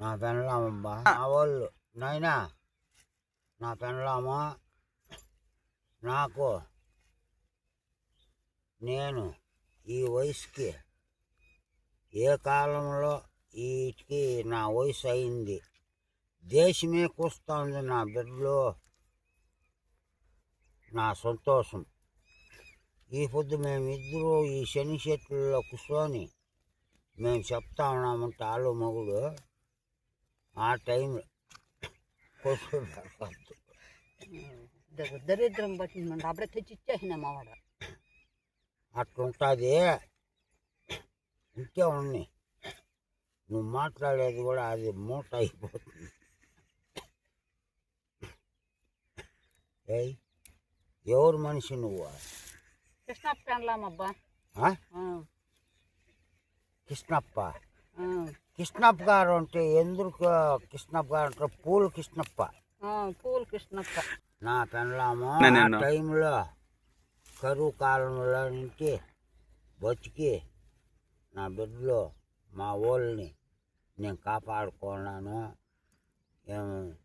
నా పెనలామబ్బా. నా వాళ్ళు నాయనా నా పెనలామా? నాకు నేను ఈ వయసుకి ఏ కాలంలో వీటికి నా వయసు అయింది? దేశమే కూస్తుంది నా బిడ్డలో. నా సంతోషం. ఈ పొద్దు మేమిద్దరూ ఈ శని చెట్లలో కూర్చొని మేము చెప్తా ఉన్నామంటే ఆలు మగుడు ఆ టైంలో కొట్టు పెడతాడు. ద- దరిద్రం పట్టిందండి అప్పుడే తెచ్చి ఇచ్చేసిన మావాడ అట్లుంటుంది ఇంకే ఉన్నాయి నువ్వు మాట్లాడేది కూడా అది మూట అయిపోతుంది ఏయ్ ఎవరు మనిషి నువ్వు కృష్ణ పెండ్లామబ్బా ఆ? ఆ, కృష్ణప్ప ఆ, కృష్ణప్ప గారు అంటే ఎందుకు కృష్ణప్ప గారు అంటే పూలు కృష్ణప్ప. ఆ, పూలు కృష్ణప్ప. నా పెనలాము టైంలో కరువు కాలంలో నుంచి బతికి నా బిడ్డలో మా వాళ్ళని నేను కాపాడుకున్నాను. ఏం?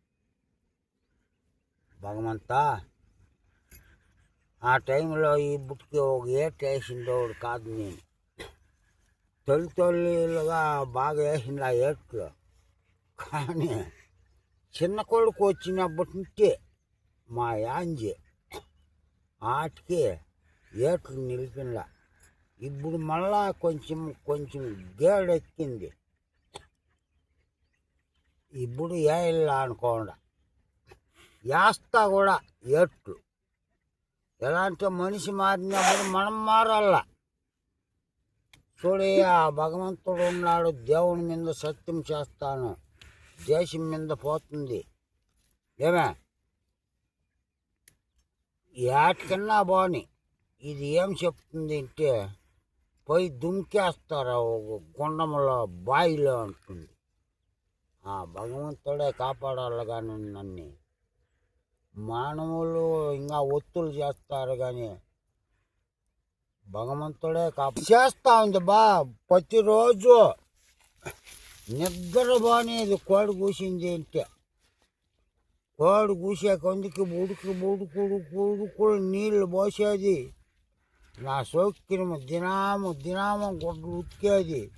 భగవంతా ఆ టైంలో ఈ బుట్టికి ఒక ఏట వేసిండేవాడు కాదు నేను. తొలి తొలిలుగా బాగా వేసింది ఆ ఏట్లు. కానీ చిన్న కొడుకు వచ్చినప్పటి నుంచి మా యాంజి ఆటికి ఏట్లు నిలిపిందా. ఇప్పుడు మళ్ళా కొంచెం కొంచెం గేడెక్కింది. ఇప్పుడు ఏళ్ళ అనుకోండా. వేస్తా కూడా ఏట్లు. ఎలా అంటే మనిషి మారినప్పుడు మనం మారల్లా చూడే ఆ భగవంతుడు ఉన్నాడు దేవుని మీద సత్యం చేస్తాను. దేశం మీద పోతుంది. ఏమే? ఏటికన్నా బాని ఇది ఏం చెప్తుంది అంటే పోయి దుంకేస్తారు గుండంలో బాయిలో అంటుంది. ఆ భగవంతుడే కాపాడాలి కానీ నన్ను. మానవులు ఇంకా ఒత్తులు చేస్తారు కానీ భగవంతుడే కాపు చేస్తా ఉంది బా. ప్రతిరోజు నిద్ర బానేది కోడి కూసింది అంటే. కోడి కూసే కొందికి ఉడుకు ఉడుకు ఉడుకు ఉడుకుడు నీళ్ళు పోసేది. నా సౌక్యము దినాము దినాము గుడ్లు ఉతికేది.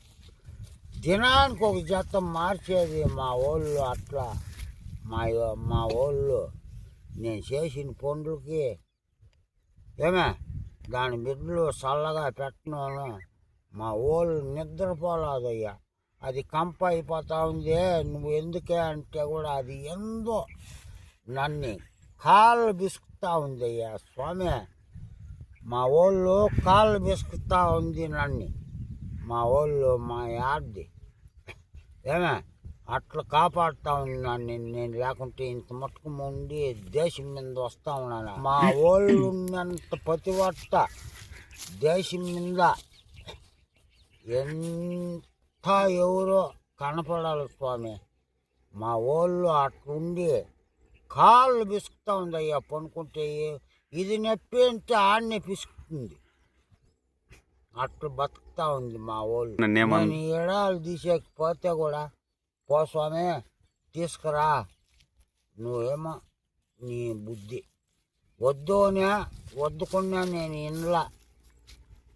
దినానికి ఒక జత మార్చేది మా వాళ్ళు అట్లా. మా మా వాళ్ళు నేను చేసిన పనులకి. ఏమే? దాని బిడ్డలు చల్లగా పెట్టను మా వాళ్ళు నిద్రపోలేదయ్యా. అది కంప అయిపోతా ఉంది నువ్వు ఎందుకే అంటే కూడా అది ఎందో నన్ను కాళ్ళు బిసుకుతా ఉంది అయ్యా స్వామి. మా వాళ్ళు కాళ్ళు బిసుకుతా ఉంది నన్ను. మా వాళ్ళు మా యాడ్ది. ఏమే? అట్లా కాపాడుతా ఉంది నన్ను నేను లేకుంటే ఇంత మట్టుకు ఉండి దేశం మీద వస్తా ఉన్నాను. మా వాళ్ళు ఉన్నంత ప్రతివట్ట దేశం మీద ఎంత ఎవరో కనపడాలి స్వామి. మా వాళ్ళు అట్లుండి కాళ్ళు పిసుకుతా ఉంది అయ్యా పనుకుంటే ఇది నొప్పి అంటే ఆడనే పిసుకుతుంది. అట్లా బతుకుతా ఉంది మా వాళ్ళు. నేను ఎడాలు తీసేకపోతే కూడా పో స్వామి తీసుకురా. నువ్వేమో నీ బుద్ధి. వద్దునే వద్దుకున్నా నేను ఇండ్లా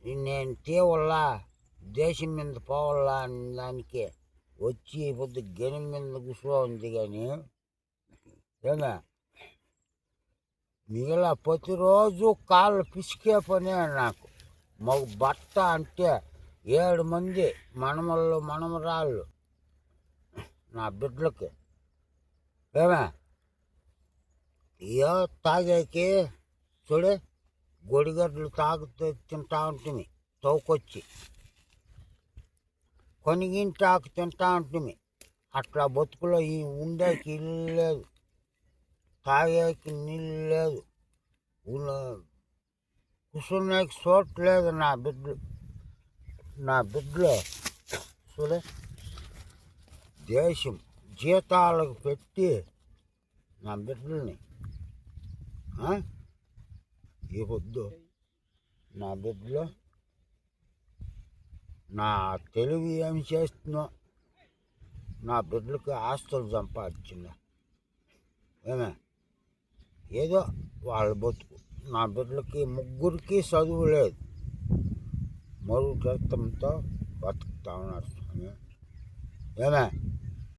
నేను తీవల్లా దేశం మీద పోవాలా అని దానికి వచ్చి పొద్దు గెని మీద కూర్చో ఉంది కానీ ఏమే? మిగిలిన ప్రతిరోజు కాళ్ళు పిసికే పనే నాకు. మాకు బట్ట అంటే ఏడు మంది మనమళ్ళు మనమరాళ్ళు. నా బిడ్డలకి ఏమే ఏ తాగేకి చూడే గొడిగడ్డలు తాగుతూ తింటా ఉంటుంది తోకొచ్చి కొనిగింటాకు తింటా ఉంటుంది అట్లా బతుకులో ఈ ఉండేకి ఇల్లు లేదు తాగేకి నీళ్ళు లేదు ఉన్న- కూర్చునేకి చోటు లేదు నా బిడ్డలు నా బిడ్డలు చూడే దేశం జీతాలకు పెట్టి నా బిడ్డల్ని ఈ పొద్దు నా బిడ్డలు నా తెలివి ఏమి చేస్తున్నా నా బిడ్డలకు ఆస్తులు సంపాదించింది? ఏమే? ఏదో వాళ్ళ బతుకు. నా బిడ్డలకి ముగ్గురికి చదువు లేదు. మరుగు రక్తంతో బతుకుతా ఉన్నారు స్వామి. ఏమే